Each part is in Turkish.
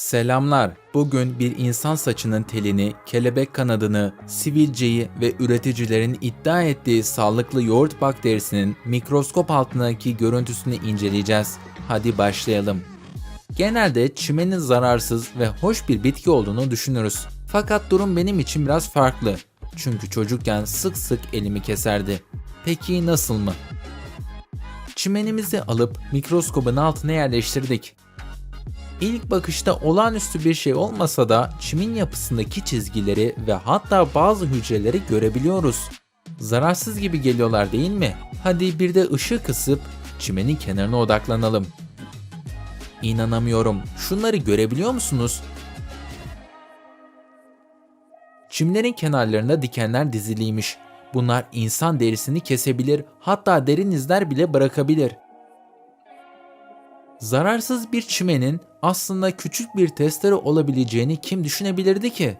Selamlar. Bugün bir insan saçının telini, kelebek kanadını, sivilceyi ve üreticilerin iddia ettiği sağlıklı yoğurt bakterisinin mikroskop altındaki görüntüsünü inceleyeceğiz. Hadi başlayalım. Genelde çimenin zararsız ve hoş bir bitki olduğunu düşünürüz. Fakat durum benim için biraz farklı. Çünkü çocukken sık sık elimi keserdi. Peki nasıl mı? Çimenimizi alıp mikroskobun altına yerleştirdik. İlk bakışta olağanüstü bir şey olmasa da çimin yapısındaki çizgileri ve hatta bazı hücreleri görebiliyoruz. Zararsız gibi geliyorlar değil mi? Hadi bir de ışığı kısıp çimenin kenarına odaklanalım. İnanamıyorum. Şunları görebiliyor musunuz? Çimlerin kenarlarında dikenler diziliymiş. Bunlar insan derisini kesebilir, hatta derin izler bile bırakabilir. Zararsız bir çimenin aslında küçük bir testere olabileceğini kim düşünebilirdi ki?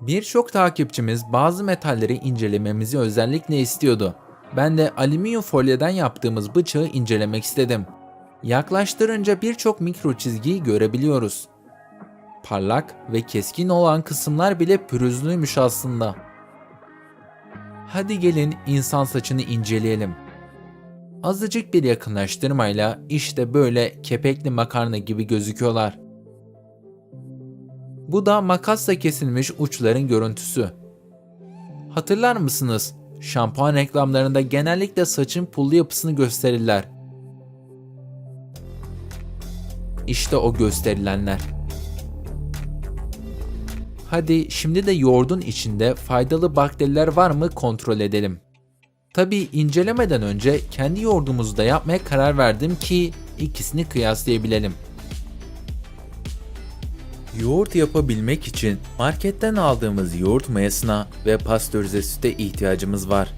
Birçok takipçimiz bazı metalleri incelememizi özellikle istiyordu. Ben de alüminyum folyeden yaptığımız bıçağı incelemek istedim. Yaklaştırınca birçok mikro çizgiyi görebiliyoruz. Parlak ve keskin olan kısımlar bile pürüzlüymüş aslında. Hadi gelin insan saçını inceleyelim. Azıcık bir yakınlaştırmayla işte böyle kepekli makarna gibi gözüküyorlar. Bu da makasla kesilmiş uçların görüntüsü. Hatırlar mısınız? Şampuan reklamlarında genellikle saçın pullu yapısını gösterirler. İşte o gösterilenler. Hadi şimdi de yoğurdun içinde faydalı bakteriler var mı kontrol edelim. Tabi incelemeden önce kendi yoğurdumuzu da yapmaya karar verdim ki ikisini kıyaslayabilelim. Yoğurt yapabilmek için marketten aldığımız yoğurt mayasına ve pastörize süte ihtiyacımız var.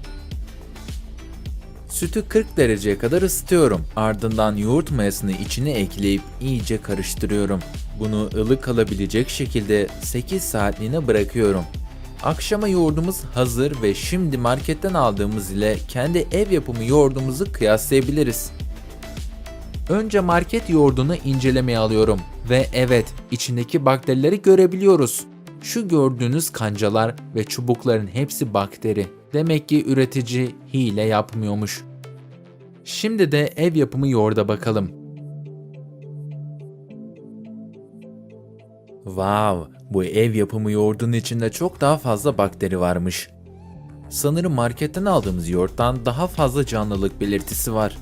Sütü 40 dereceye kadar ısıtıyorum. Ardından yoğurt mayasını içine ekleyip iyice karıştırıyorum. Bunu ılık kalabilecek şekilde 8 saatliğine bırakıyorum. Akşama yoğurdumuz hazır ve şimdi marketten aldığımız ile kendi ev yapımı yoğurdumuzu kıyaslayabiliriz. Önce market yoğurdunu incelemeye alıyorum ve evet içindeki bakterileri görebiliyoruz. Şu gördüğünüz kancalar ve çubukların hepsi bakteri. Demek ki üretici hile yapmıyormuş. Şimdi de ev yapımı yoğurda bakalım. Wow, bu ev yapımı yoğurdun içinde çok daha fazla bakteri varmış. Sanırım marketten aldığımız yoğurttan daha fazla canlılık belirtisi var.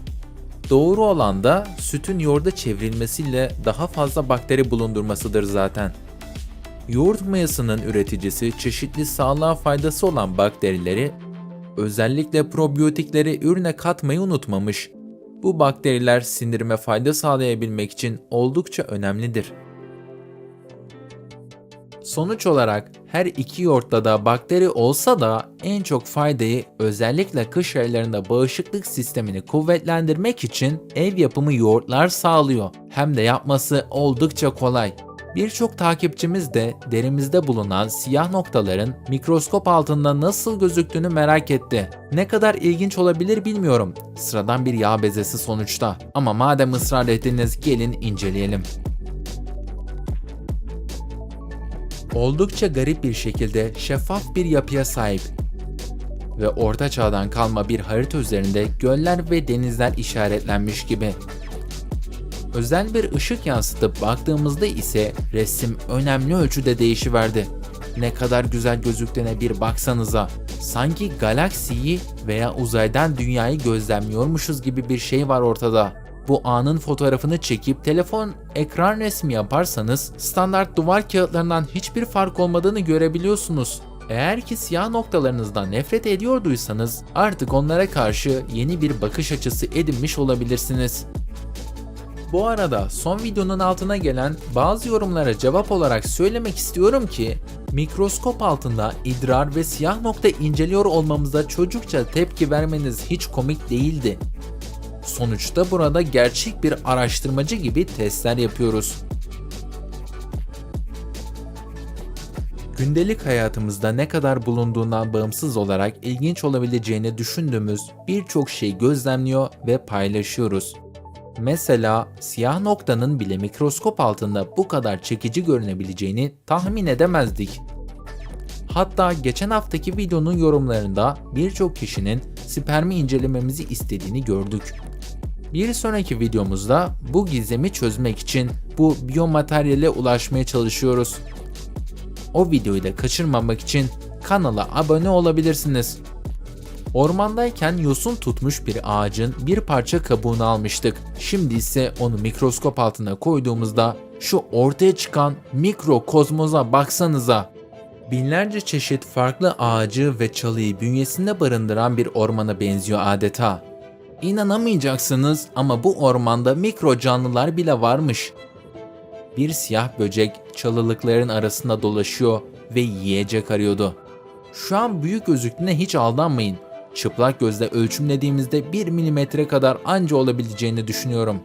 Doğru olan da sütün yoğurda çevrilmesiyle daha fazla bakteri bulundurmasıdır zaten. Yoğurt mayasının üreticisi çeşitli sağlığa faydası olan bakterileri, özellikle probiyotikleri ürüne katmayı unutmamış. Bu bakteriler sindirime fayda sağlayabilmek için oldukça önemlidir. Sonuç olarak her iki yoğurtta da bakteri olsa da en çok faydayı özellikle kış aylarında bağışıklık sistemini kuvvetlendirmek için ev yapımı yoğurtlar sağlıyor. Hem de yapması oldukça kolay. Birçok takipçimiz de derimizde bulunan siyah noktaların mikroskop altında nasıl gözüktüğünü merak etti. Ne kadar ilginç olabilir bilmiyorum. Sıradan bir yağ bezesi sonuçta. Ama madem ısrar ettiniz gelin inceleyelim. Oldukça garip bir şekilde şeffaf bir yapıya sahip ve orta çağdan kalma bir harita üzerinde göller ve denizler işaretlenmiş gibi. Özel bir ışık yansıtıp baktığımızda ise resim önemli ölçüde değişiverdi. Ne kadar güzel gözüktüğüne bir baksanıza. Sanki galaksiyi veya uzaydan dünyayı gözlemliyormuşuz gibi bir şey var ortada. Bu anın fotoğrafını çekip telefon ekran resmi yaparsanız standart duvar kağıtlarından hiçbir fark olmadığını görebiliyorsunuz. Eğer ki siyah noktalarınızdan nefret ediyorduysanız artık onlara karşı yeni bir bakış açısı edinmiş olabilirsiniz. Bu arada son videonun altına gelen bazı yorumlara cevap olarak söylemek istiyorum ki mikroskop altında idrar ve siyah nokta inceliyor olmamıza çocukça tepki vermeniz hiç komik değildi. Sonuçta burada gerçek bir araştırmacı gibi testler yapıyoruz. Gündelik hayatımızda ne kadar bulunduğundan bağımsız olarak ilginç olabileceğini düşündüğümüz birçok şey gözlemliyor ve paylaşıyoruz. Mesela siyah noktanın bile mikroskop altında bu kadar çekici görünebileceğini tahmin edemezdik. Hatta geçen haftaki videonun yorumlarında birçok kişinin spermi incelememizi istediğini gördük. Bir sonraki videomuzda bu gizemi çözmek için bu biyomateryale ulaşmaya çalışıyoruz. O videoyu da kaçırmamak için kanala abone olabilirsiniz. Ormandayken yosun tutmuş bir ağacın bir parça kabuğunu almıştık. Şimdi ise onu mikroskop altına koyduğumuzda şu ortaya çıkan mikrokozmoza baksanıza. Binlerce çeşit farklı ağacı ve çalıyı bünyesinde barındıran bir ormana benziyor adeta. İnanamayacaksınız ama bu ormanda mikro canlılar bile varmış. Bir siyah böcek çalılıkların arasında dolaşıyor ve yiyecek arıyordu. Şu an büyük gözüktüğüne hiç aldanmayın. Çıplak gözle ölçümlediğimizde 1 milimetre kadar anca olabileceğini düşünüyorum.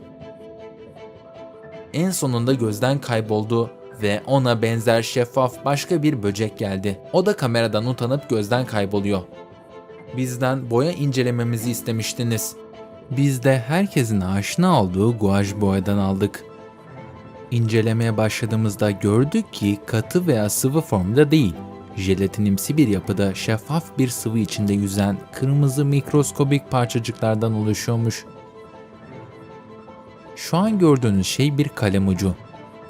En sonunda gözden kayboldu ve ona benzer şeffaf başka bir böcek geldi. O da kameradan utanıp gözden kayboluyor. Bizden boya incelememizi istemiştiniz. Biz de herkesin aşina olduğu guaj boyadan aldık. İncelemeye başladığımızda gördük ki katı veya sıvı formda değil, jelatinimsi bir yapıda şeffaf bir sıvı içinde yüzen kırmızı mikroskobik parçacıklardan oluşuyormuş. Şu an gördüğünüz şey bir kalem ucu.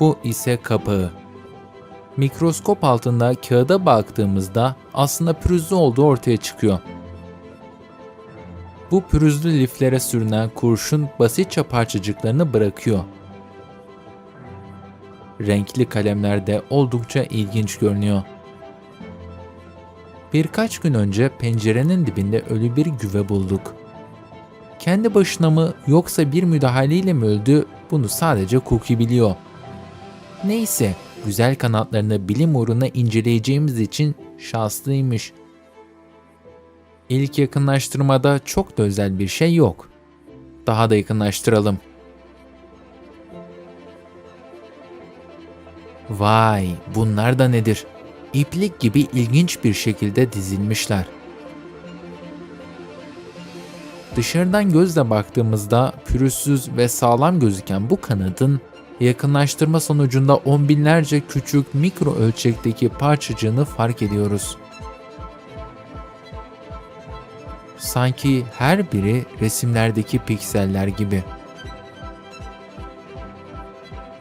Bu ise kapağı. Mikroskop altında kağıda baktığımızda aslında pürüzlü olduğu ortaya çıkıyor. Bu pürüzlü liflere sürünen kurşun basitçe parçacıklarını bırakıyor. Renkli kalemler de oldukça ilginç görünüyor. Birkaç gün önce pencerenin dibinde ölü bir güve bulduk. Kendi başına mı yoksa bir müdahaleyle mi öldü bunu sadece Cookie biliyor. Neyse, güzel kanatlarını bilim uğruna inceleyeceğimiz için şanslıymış. İlk yakınlaştırmada çok da özel bir şey yok. Daha da yakınlaştıralım. Vay, bunlar da nedir? İplik gibi ilginç bir şekilde dizilmişler. Dışarıdan gözle baktığımızda pürüzsüz ve sağlam gözüken bu kanadın yakınlaştırma sonucunda on binlerce küçük mikro ölçekteki parçacığını fark ediyoruz. Sanki her biri resimlerdeki pikseller gibi.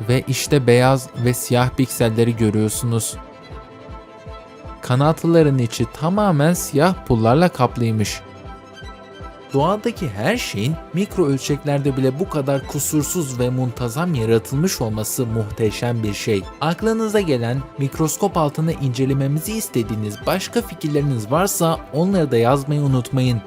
Ve işte beyaz ve siyah pikselleri görüyorsunuz. Kanatların içi tamamen siyah pullarla kaplıymış. Doğadaki her şeyin mikro ölçeklerde bile bu kadar kusursuz ve muntazam yaratılmış olması muhteşem bir şey. Aklınıza gelen mikroskop altında incelememizi istediğiniz başka fikirleriniz varsa onları da yazmayı unutmayın.